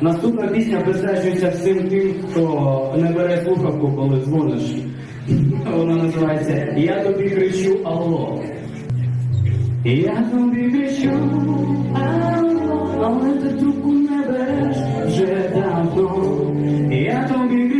Наступна пісня присвячується всім тим, хто не бере слухавку, коли дзвониш. Вона називається Я тобі кричу, алло. Я тобі кричу, алло, але ти трубку не береш вже давно. Я тобі кричу.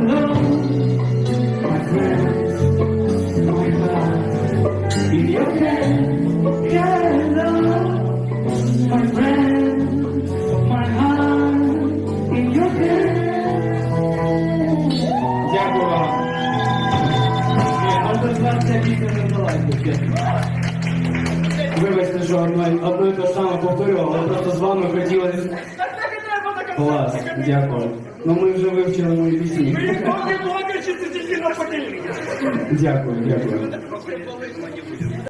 Ну, Вибачте, що одно і те саме повторював, але просто з вами хотілося Клас, дякую. Ну ми вже вивчили мої пісні. Дякую, дякую.